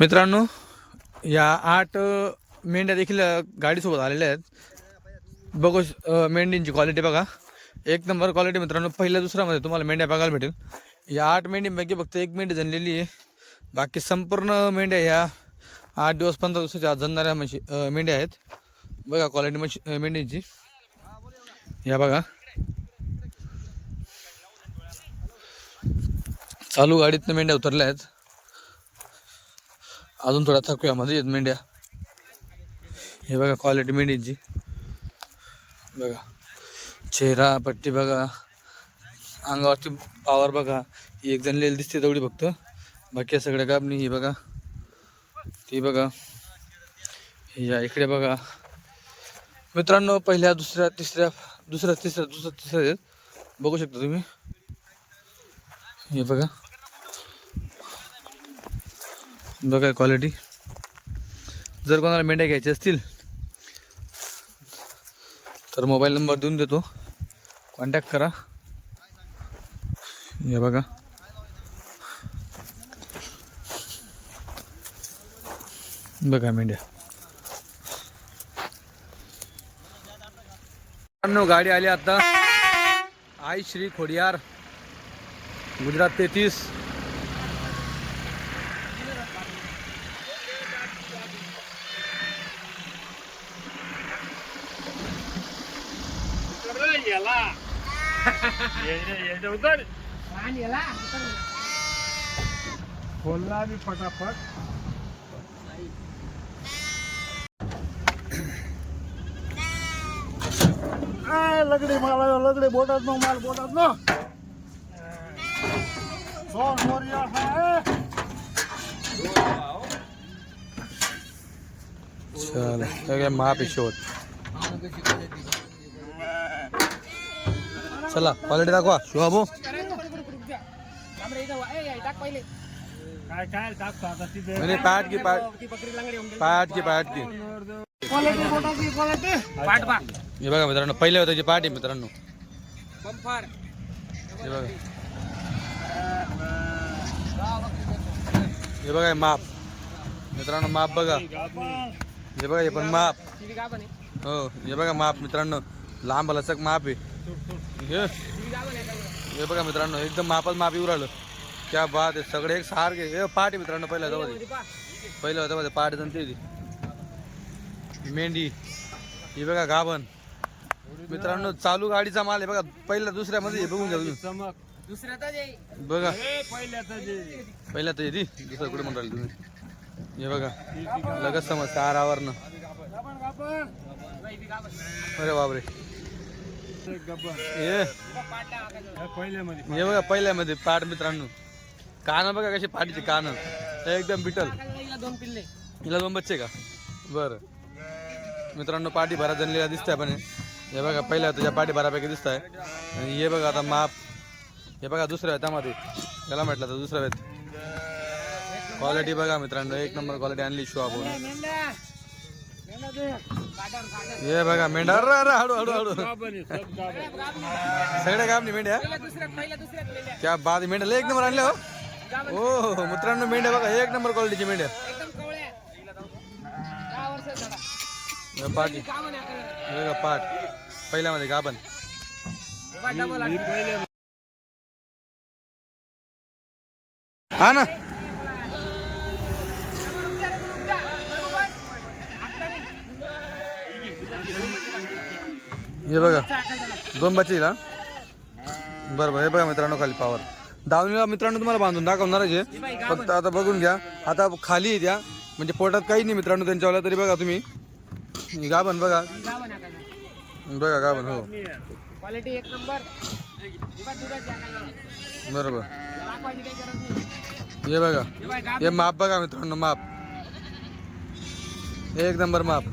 मित्रांनो या आठ मेंढ्या देखील गाडीसोबत आलेल्या आहेत. बघू मेंढींची क्वालिटी बघा. एक नंबर क्वालिटी मित्रांनो पहिल्या दुसऱ्यामध्ये तुम्हाला मेंढ्या बघायला भेटेल. या आठ मेंढींपैकी फक्त एक मेंढी जनलेली आहे. बाकी संपूर्ण मेंढ्या ह्या आठ दिवस पंधरा दिवसाच्या आज जनणाऱ्या म्हशी मेंढ्या आहेत. बघा क्वालिटी मशी मेंढींची. या बघा. चालू गाडीतनं मेंढ्या उतरल्या आहेत. अजून थोडा थकूया मध्ये येत मेंढ्या. हे बघा क्वालिटी मेंढीची. बघा चेहरा पट्टी बघा अंगावरची पावर बघा. ही एक जणलेली दिसते तेवढी फक्त. बाकी सगळ्या कापणी ही बघा. ती बघा. या इकडे बघा. मित्रांनो पहिल्या दुसऱ्या तिसऱ्या दुसऱ्या तिसऱ्या दुसऱ्या तिसऱ्या बघू शकता तुम्ही. हे बघा. बघा क्वालिटी जर कोणाला मेंढ्या घ्यायच्या असतील तर मोबाईल नंबर देऊन देतो. कॉन्टॅक्ट करा. हे बघा. बघा मेंढ्या. गाडी आली आता. आई श्री खोडियार गुजरात तेहतीस. बोलला मी फटाफट आ, लगडे मला लगडे बोटात नो माल बोटात नो सोर सोर या हा चला काय महापेशी होत चला क्वालिटी दाखवा. शिवाबो म्हणजे पाठ की पाठ. पाठ की पाठ की. हे बघा मित्रांनो पहिल्या त्याची पाठ आहे मित्रांनो. हे बघा. हे बघा माप. मित्रांनो माप बघा. हे बघा हे पण माप. हो हे बघा माप मित्रांनो. लांब लचक माप आहे. हे. हे बघा मित्रांनो एकदम मापात माप येऊ राहिलं. त्या बात सगळे एक सारखे. हे पहाटे आहे मित्रांनो पहिल्या जवळ पहिलं होतं मध्ये पहाटे जण ते. मेंढी हे बघा गाभण. मित्रांनो चालू गाडीचा माल आहे बघा पहिल्या दुसऱ्या मध्ये हे बघून घ्या तुम्ही. बघा. पहिल्या तर दुसरं कुठे म्हणून तुम्ही. हे बघा लगत समजतं आरावरनं. अरे बापरे. हे हे बघा पहिल्यामध्ये पाठ मित्रांनो. कान बघा कशी पाठीचे कान. एकदम बिटल. हिला दोन बच्चे का? बर. मित्रांनो पाठी भरा जनलेला दिसतंय पण हे. हे बघा पहिल्या तुझ्या पाठी भरापैकी दिसत आहे आणि हे बघा आता माप. हे बघा दुसऱ्या त्यामध्ये त्याला म्हटलं तर दुसऱ्या आहेत क्वालिटी बघा मित्रांनो एक नंबर क्वालिटी आणली शो आपण हे बघा मेंढा अरे अरे हळू हळू हळू. गाबन सगळ्या काम मेंढ्या. क्या बाद मेंढ्या लय एक नंबर आणल्या हो. हो हो, मित्रांनो मेंढ्या बघा एक नंबर क्वालिटीची मेंढ्या. पाठी बघा पाठ पहिल्यामध्ये गाभण. हा ना. हे बघा दोन बच्चे ना बरं बरं हे बघा मित्रांनो खाली पावर दावणीला मित्रांनो तुम्हाला बांधून दाखवणारच आहे फक्त आता बघून घ्या. आता खाली आहे त्या म्हणजे पोटात काही नाही मित्रांनो त्यांच्यावाला तरी बघा तुम्ही. गाभण बघा. बघा गाभण हो. क्वालिटी एक नंबर बरोबर. हे बघा. हे माप बघा मित्रांनो माप. एक नंबर माप.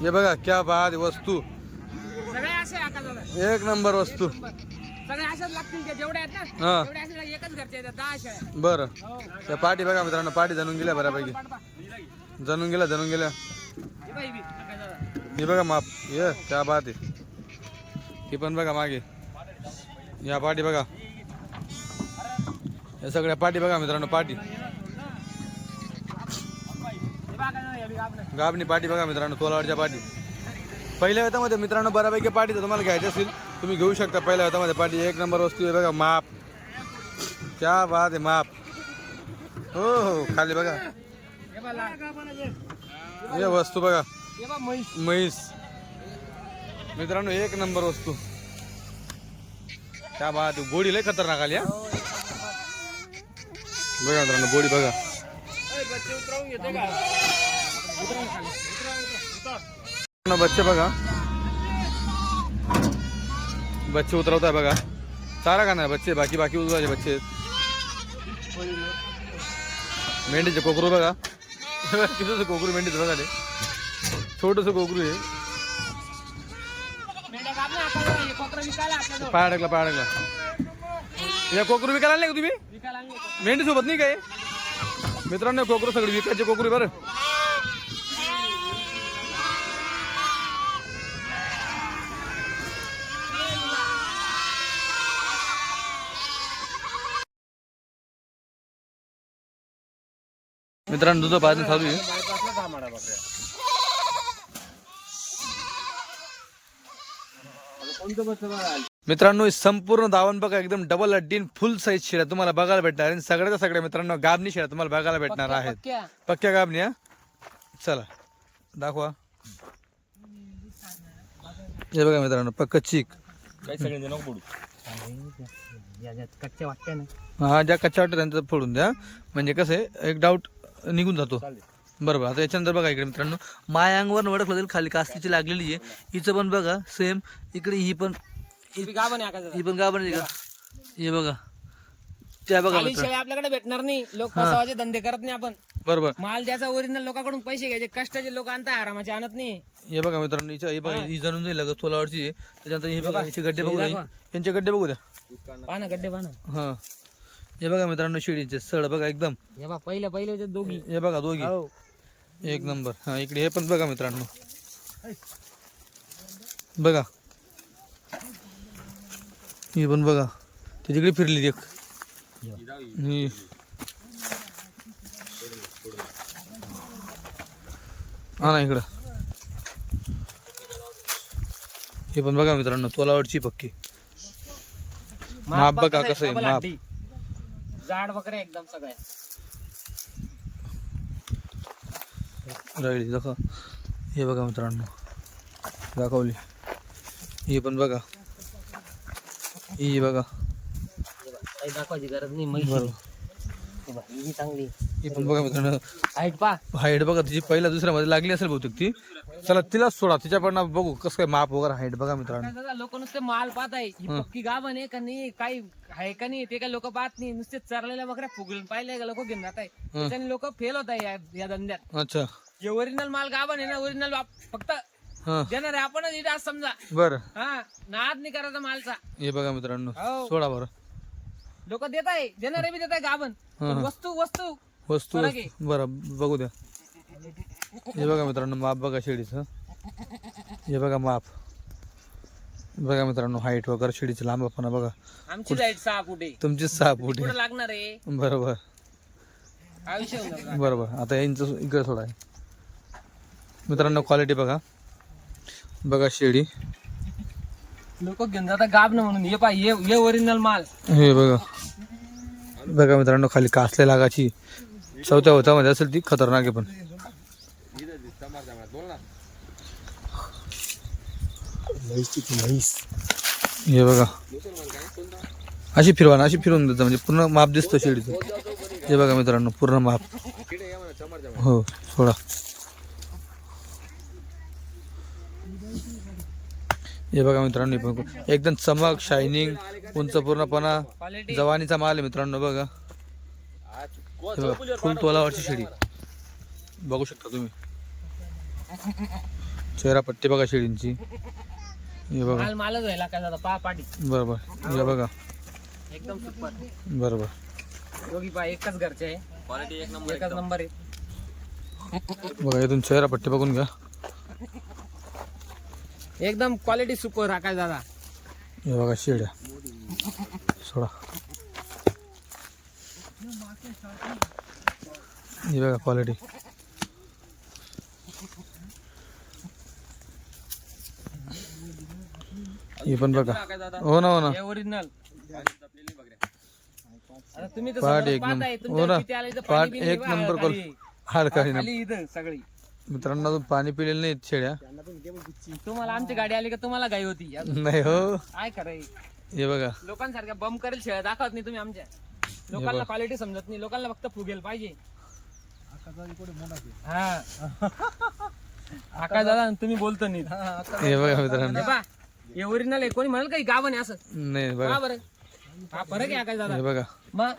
हे बघा क्या बाद वस्तू. सगळे असे आकाशाला एक नंबर वस्तू. सगळे असेच लागतील ते जेवढे आहेत ना हा. तेवढे असे एकच घरचे आहेत दहा शेळ्या बरं. हो. त्या पाठी बघा मित्रांनो पाठी जाणून गेल्या बऱ्यापैकी. पाठवा. जाणून गेल्या जाणून गेल्या. ही बी. हे बघा माप. ये क्या बात आहे. ही पण बघा मागे. या पाठी बघा. या सगळ्या पाठी बघा मित्रांनो पाठी. गाबणी पाठी बघा मित्रांनो तोलावरच्या पाठी पहिल्या वेतामध्ये मित्रांनो बऱ्यापैकी पाठी तर तुम्हाला घ्यायची असेल तुम्ही घेऊ शकता पहिल्या वेतामध्ये पाठी एक नंबर वस्तू आहे बघा माप. क्या बात आहे माप. हो हो खाली बघा. हे वस्तू बघा म्हैस. म्हैस मित्रांनो एक नंबर वस्तू. क्या बात आहे गोडी लय खतरनाक आली हा. बघा मित्रांनो गोडी बघा. बच्चे उतरवून घेते का उतरवून खाली. उतरव, उतरव, उतर. ना बच्चे बघा बच्चे उतरवताय बघा चारा का नाही बच्चे बाकी बाकी उजवायचे बच्चे आहेत. मेंढीचे कोकरू बघा किती कोकरू मेंढीचं बघा ते छोटस कोकरू आहे मेंढ्या गाभण आहे आकाश दादा, हे कोकरं विकायला आपल्याजवळ. पाय अडकला पाय अडकला या कोकरू विकायला नाही का तुम्ही विकायला आणले कोकरं. मेंढी सोबत नाही काय मित्रांनो कोकरू सगळी विकायचे कोकरू बरं. मित्रांनो दुध पाहिजे चालू आहे? मित्रांनो ही संपूर्ण दावण बघा एकदम डबल अड्डीन फुल साईज शिड्या तुम्हाला बघायला भेटणार आणि सगळ्याच्या सगळ्या मित्रांनो गाबणी शिड्या तुम्हाला बघायला भेटणार आहेत. पक्क्या. पक्क्या गाबणी हा? चला दाखवा. हे बघा मित्रांनो पक्क चीक. हा ज्या कच्च्या वाटतं त्यांचं फोडून द्या. म्हणजे कसं आहे एक डाऊट निघून जातो. बरोबर आता याच्यानंतर बघा इकडे मित्रांनो माया अंगवर ओळखलं जाईल खाली कास्तीची लागलेली आहे. हिचं पण बघा सेम इकडे ही पण गाभण आहे. ही पण गाभण आहे का? हे बघा. त्या बघा खाली मित्र. शेळ्या आपल्याकडे भेटणार नाही. लोक फसवायचे धंदे करत नाही आपण. बरोबर. माल द्यायचा ओरिजिनल लोकांकडून पैसे घ्यायचे. कष्टाचे लोक आणता आरामाचे आणत नाही. हे बघा मित्रांनो हिच्या हे बघा ही. जाणून जाईल लगत सोलावरची आहे त्याच्यानंतर हे बघा. हिचे गड्डे बघू द्या दाखवा. यांचे गड्डे बघू द्या. पाहा ना गड्डे पाहा ना हा. हे बघा मित्रांनो शिडीचे सड बघा एकदम. हे बा पहिले पहिले दोघी. हे बघा दोघी. हो. एक नंबर. हा इकडे हे पण बघा मित्रांनो. बघा. ही पण बघा. ती तिकडे फिरली एक. ही. ना इकडं. हे पण बघा मित्रांनो तोलावरची पक्की. माप बघा कसं आहे, माप. जाड बकरे एकदम सगळे. राहिली दाखवा. हे बघा मित्रांनो. दाखवली. ही पण बघा. ही बघा. काही दाखवायची गरज नाही बरोबर. ही चांगली. ही पण बघा मित्रांनो. हाईट पा हाईट बघा तिची पहिल्या दुसऱ्या मध्ये लागली असेल बहुतेक ती. चला तिलाच सोडा तिच्या पण बघू कसं काय माप वगैरे हाईट बघा मित्रांनो. लोक नुसते माल पाहत आहे ही. पक्की गाभण आहे का नाही काही आहे का नाही ते काय लोक पाहत नाही. नुसते चरलेल्या बकऱ्या फुगून पाहिले का लोक घेऊन जात आहे त्याच्याने लोक फेल होत आहे या- या धंद्यात. अच्छा. जे ओरिजिनल माल गाभण आहे ना ओरिजिनल फक्त हा. देणार आहे. आपणच इथे आज समजा. बरं. हा नाद नाही करायचा मालचा. हे बघा मित्रांनो हो. सोडा बरं. लोक देत आहे देणारे बी देत आहे गाभण पण वस्तू वस्तू. वस्तू फरक आहे. वस्तू. बरं बघू द्या. हे बघा मित्रांनो माप बघा शेडीचं. हे बघा माप. बघा मित्रांनो हाईट वगैरे शेडीचं लांबपणा बघा. आमची सहा कुठे तुमची सहा फूट. कुठे लागणार आहे? आहे बरोबर. आयुष्य. बरोबर. आता यांचं इकडे थोडा आहे मित्रांनो क्वालिटी बघा. बघा शेडी लोक घेऊन जातात गाभ न म्हणून. हे पाय हे ओरिजिनल माल. हे बघा. बघा मित्रांनो खाली कासले लागाची. चौथ्या होत्यामध्ये असेल ती खतरनाक आहे पण. हे बघा. अशी फिरवा ना अशी फिरवून देतं. म्हणजे पूर्ण माप दिसतं शेडीचं हे बघा मित्रांनो पूर्ण माप. हो सोडा. हे बघा मित्रांनो हे पण एकदम चमक शायनिंग उंच पूर्णपणा. जवानीचा माल आहे मित्रांनो बघा. हे बघा फुल तोलावरची शेळी बघू शकता तुम्ही. चेहरा पट्टी बघा शेळींची हे बघा. माल मालच व्हायला काय जाता पा पाटी बरोबर. हे बघा. एकदम सुपर. बरोबर. दोघी पा एकच घरचे आहे. क्वालिटी एक नंबर एकच नंबर आहे. बघा इथून चेहरा पट्टी बघून घ्या. एकदम क्वालिटी सुपर आकाश दादा? हे बघा शेड सोडा. हे बघा क्वालिटी हे पण बघा. हो ना हो ना. ओरिजिनल तुम्ही पाठ हो एक नंबर पाठ एक नंबर कॉल हाड काही ना. सगळी. मित्रांनो अजून पाणी पिलेलं नाही शेड्या तुम्हाला आमची गाडी आली का तुम्हाला गाई होती? नाही हो. काय कराय हे बघा. लोकांसारख्या बम करेल शेळ दाखवत नाही तुम्ही आमच्या. लोकांना क्वालिटी समजत नाही लोकांना फक्त फुगेल पाहिजे. हा. आकाश दादा तुम्ही बोलतो नाही. हे बघा मित्रांनो. हे ओरिजिनल आहे कोणी म्हणाल काही गाव नाही असं. नाही बघा. का बरं? हा फरक आहे आकाश दादा. हे बघा. मग?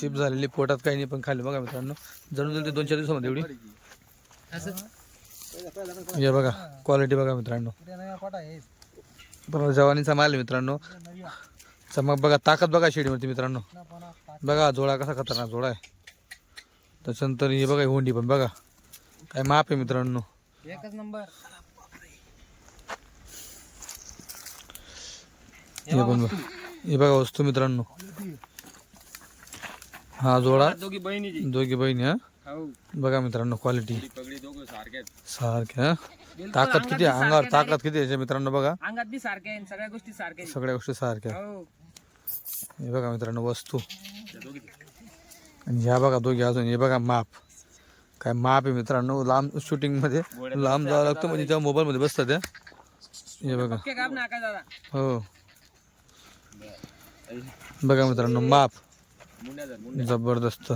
चिप झालेली पोटात काही नाही पण खाली बघा मित्रांनो. जणू जणू ते दोन चार दिवसामध्ये एवढी. हे बघा क्वालिटी बघा मित्रांनो. जवानीचा माल आहे मित्रांनो. चमक बघा ताकद बघा शेडीवरती मित्रांनो. बघा जोडा कसा खतरनाक जोडा आहे. त्याच्यानंतर हे बघा होंडी पण बघा. काय माप आहे मित्रांनो. एकच नंबर. हे पण बघा हे बघा वस्तू मित्रांनो. हा जोडा दोघी बहिणीची. दोघी बहिणी हो. बघा मित्रांनो क्वालिटी सारख्या ताकद किती? अंगावर ताकद किती याच्या मित्रांनो बघा? अंगात बी सारखे आहे सगळ्या गोष्टी सारख्या. सगळ्या गोष्टी सारख्या हो. हे बघा मित्रांनो वस्तू. आणि ह्या बघा दोघी अजून हे बघा माप. काय माप आहे मित्रांनो लांब शूटिंगमध्ये लांब जावं लागतं म्हणजे जेव्हा मोबाईल मध्ये बसतात त्या हे बघा. हो. बघा मित्रांनो माप. जबरदस्त.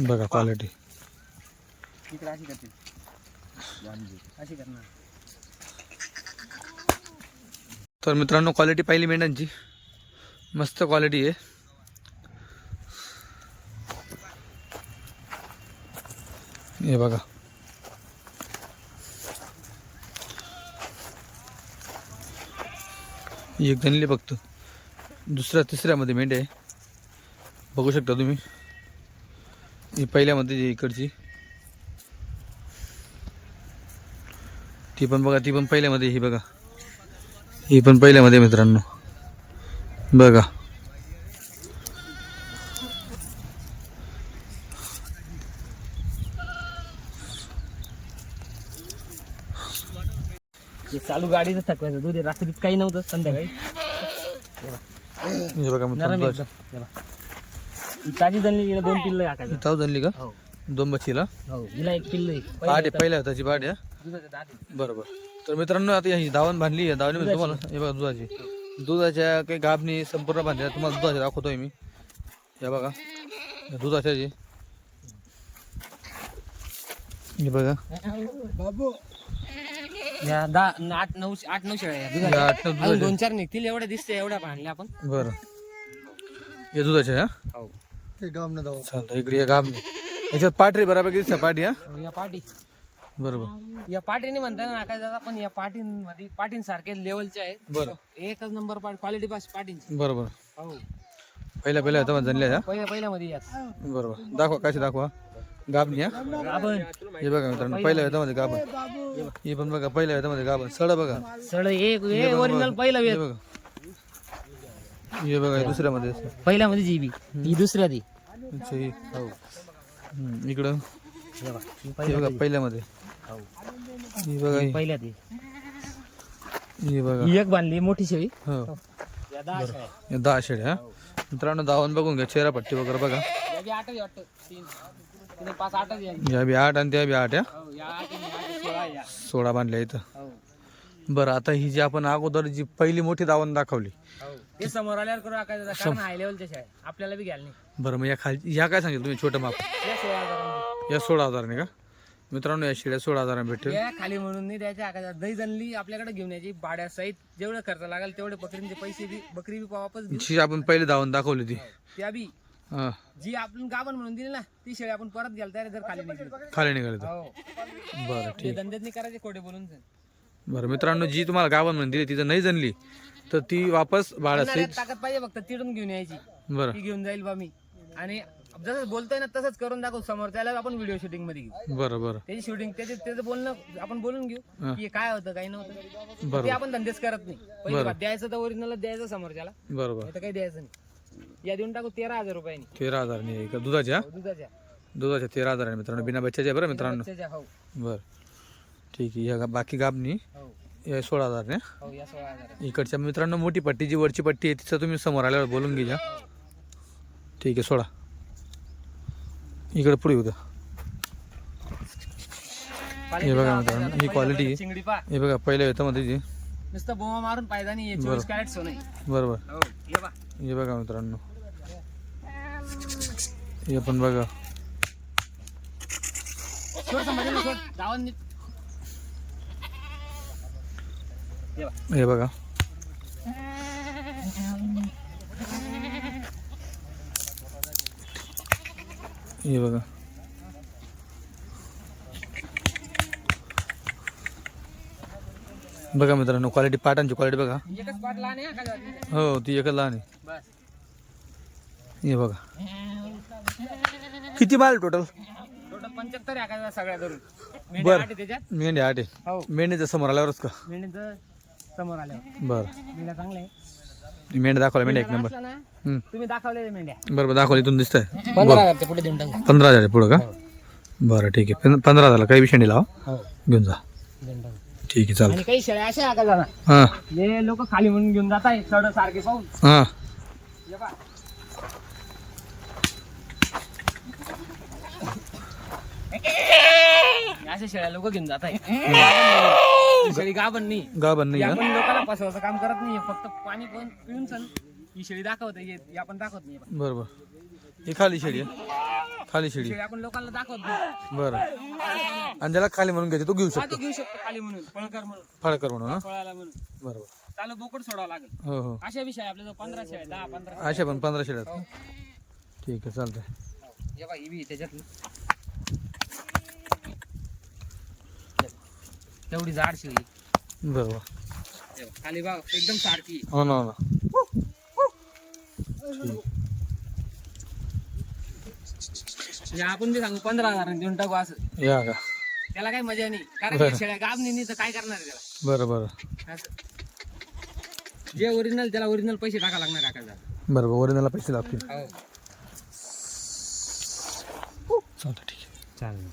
बघा क्वालिटी इकडे अशी करते. अशी करणार. तर मित्रांनो क्वालिटी पाहिली मेंढ्यांची. मस्त क्वालिटी आहे. हे बघा. एक जणली फक्त. दुसऱ्या तिसऱ्यामध्ये मेंढ्या आहे. बघू शकता तुम्ही. ही पहिल्यामध्ये जी इकडची. ती पण बघा ती पण पहिल्यामध्ये ही बघा. ही पण पहिल्यामध्ये मित्रांनो. बघा. चालू गाडीच थकवायचं. दूध आहे. रात्रीत काही नव्हतं संध्याकाळी. हे बघा नरम मित्रांनो एकदम तेव्हा. ही ताजी हिला दोन पिल्ल आकायचं ताव जनली का? हो. दोन बच्चीला हो हिला एक पिल्ल आहे. पहाट आहे पहिल्या हा? दुधाचं दात आहे. बरोबर. तर मित्रांनो आता ही दावण बांधली आहे. दावणीमध्ये तुम्हाला हे बघा दुधाची. दुधाच्या काही गाभणी संपूर्ण बांधल्या. तुम्हाला दुधाच्या दाखवतोय मी. हे बघा. या दुधाच्या जे हे बघा. या दहा न- आठ नऊ आठ नऊ शेळ्या या या दुधाच्या. आठ नऊ अजून दुधाच्या. दोन चार निघतील. एवढ्या दिसते एवढ्या बांधल्या आपण. बरं. हे दुधाच्या हा? हो. चालतं इकडे या गाभणी याच्यात पाठी बऱ्यापैकी दिसतं पाठी हा? या पाटी. बरोबर. या पाटीने म्हणता ना काय दादा पण या पाटींमध्ये पाटींसारखे लेवलचे आहेत. बरं. एकच नंबर पाट क्वालिटी पास पाटींची. बरोबर. हो. पहिल्या पहिल्या होता जनल्या ह्या पहिल्या पहिल्या मध्ये यात. बरोबर. दाखवा कशी दाखवा. गाभणी हा? आपण हे बघा मित्रांनो पहिल्या वेतामध्ये गाभण. हे पण बघा पहिल्या वेतामध्ये गाभण. सड बघा. सड एक ओरिजिनल पहिला हे वेळ. बघा. हे बघा हे दुसऱ्यामध्ये असं. पहिल्या मध्ये जीबी ही दुसऱ्या ती. अच्छा, हे. हम्म, इकडं. हे बघा, ही हे पहिल्या बघा पहिल्यामध्ये. हो. हे बघा हे- पहिल्या ती हे बघा. ही एक बांधली मोठी शेळी. हो. या दहा शेळ्या. हे. दहा शेड्या हा मित्रांनो दावण बघून घ्या चेहरा पट्टी वगैरे बघा. या बी बी आठ आणि त्या बी आठ या हो सोळा बांधल्या इथं. हो. बरं आता ही जी आपण अगोदर जी पहिली मोठी दावण दाखवली हो. ते समोर आल्यावर करू काय कारण हाय लेवलच्या शेळ्या आपल्याला बी घ्यायला नाही बरं मग या खाली या काय सांगितलं तुम्ही? छोटं माप. या सोळा हजारांची. या सोळा हजाराने का? मित्रांनो या शेड्या सोळा हजाराने भेटेल. या खाली म्हणून नाही द्यायच्या आकाशात दही जनली आपल्याकडे घेऊन यायची. भाड्यासहित जेवढं खर्च लागेल तेवढे बकरींचे पैसे बी बकरी बी वापस जी आपण पहिली दावण दाखवली ती. त्या बी. हा. जी आपण गाभण म्हणून दिली ना ती शेळी आपण परत घ्यायला तयार जर खाली निघली. तर. खाली निघाली तर. हो. बरं ते ठीक धंद्यात नाही करायचे खोटे बोलून बरं मित्रांनो जी तुम्हाला म्हणून दिली तिथं नाही जनली तर ती वापस भाड्यासहित करणाऱ्यात ताकद पाहिजे फक्त तिडून घेऊन यायची. बरं. ती घेऊन जाईल बा मी. आणि जसं बोलतोय ना तसंच करून दाखव समोर. त्याला आपण व्हिडिओ शूटिंगमध्ये घेऊ. बरं बरं. त्याची शूटिंग त्याचे त्याचं बोलणं आपण बोलून घेऊ हा. की हे काय होतं काय नव्हतं. ते बरोबर. आपण धंदेच करत नाही. पहिले द्यायचं तर ओरिजिनल द्यायचं समोरच्याला. बरोबर. नाही तर काही द्यायचं नाही. या देऊन टाकू तेरा हजार रुपयांनी. तेरा हजार नाही का? दुधाच्या? दुधाच्या. दुधाच्या तेरा हजार मित्रांनो. बिना बच्चाच्या आहे बरं मित्रांनो. हो. बरं. ठीक आहे गा- बाकी गाबनी. हो. या सोळा हजार ने? हो या सोळा हजार. इकडच्या मित्रांनो मोठी पट्टी जी वरची पट्टी आहे तिचं तुम्ही समोर आल्यावर बोलून घ्या ठीक आहे सोडा इकडे पुढे होतं हे बघा मित्रांनो, ही. चिंगडी पा हे बघा पहिल्या येतं मध्ये जी. नुसतं बोमा मारून फायदा नाही चोवीस कॅरेट सोनं आहे. बरोबर. हो ये बा हे बघा मित्रांनो. हे पण बघा. सोड समजलं सोड. जाऊन नीट. ये बा हे बघा. हे बघा. बघा मित्रांनो क्वालिटी पाटांची क्वालिटी बघा. हा ती एकच लहान आहे. हे बघा. किती माल टोटल टोटल पंच्याहत्तर सगळ्या धरून. मेंढ्या बरं. आठ आहे त्याच्यात. मेंढे आठ आहे. हो. समोर आल्यावरच का? मेंढ्यांचं समोर आल्यावर. बरं. मेंढ्या चांगल्या आहे मेंढ्या दाखवला मेंढ्या एक नंबर. हम्म. तुम्ही दाखवलेले मेंढ्या. बरं बरं दाखवलं इथून दिसतंय. पंधरा हजारच्या पुढे देऊन टाका. पंधरा हजार आहे पुढं का? बरं ठीक आहे. पं- पंधरा हजारला काही विषय नाही लावा. हो. घेऊन जा. देऊन टाका. ठीक आहे चालतं आणि काही शेळ्या अशा आहे का जाणार? हां. हे लोक खाली म्हणून घेऊन जात आहे चढ सारखे पाहून. हां. हे पहा. हे अशा शेळ्या लोक घेऊन जात आहे शेळी गाभण नाही. गाभण नाही. आपण लोकांना फसवायचं काम करत नाही. फक्त पाणी पण पिऊन सन ही शेळी दाखवत. आहे आपण दाखवत नाही. बरं बरं ही खाली शेळी आहे. खाली शेळी शेळी आपण लोकांना दाखवत नाही. बरं. आणि ज्याला खाली म्हणून घ्यायचे तो घेऊ हा, शकतो. घेऊ शकतो खाली म्हणून. फळकर म्हणून. फळकर म्हणून हां? बरोबर. चालू बोकड सोडावं लागेल. हो हो. अशा विषय आपल्या पंधरा शेळ्या दहा पंधरा अशा पण पंधरा शेळ्या आहेत. ठीक आहे चालतंय. हे बघा ही बी त्याच्यातली. तेवढी जाड शेळी बरोबर. बघ, खाली बघ एकदम सारखी. हो ना हो ना. म्हणजे आपण बी सांगू पंधरा हजार देऊन टाकू असं. या का? त्याला काही मजा नाही. कारण की शेळ्या गाब नाही तर काय करणार आहे त्याला? बरं बरं. असं. जे ओरिजिनल त्याला ओरिजिनल पैसे टाका लागणार टाकायला बरं बरं. ओरिजिनलला पैसे लागतील. हो. चालतं ठीक आहे. चालेल.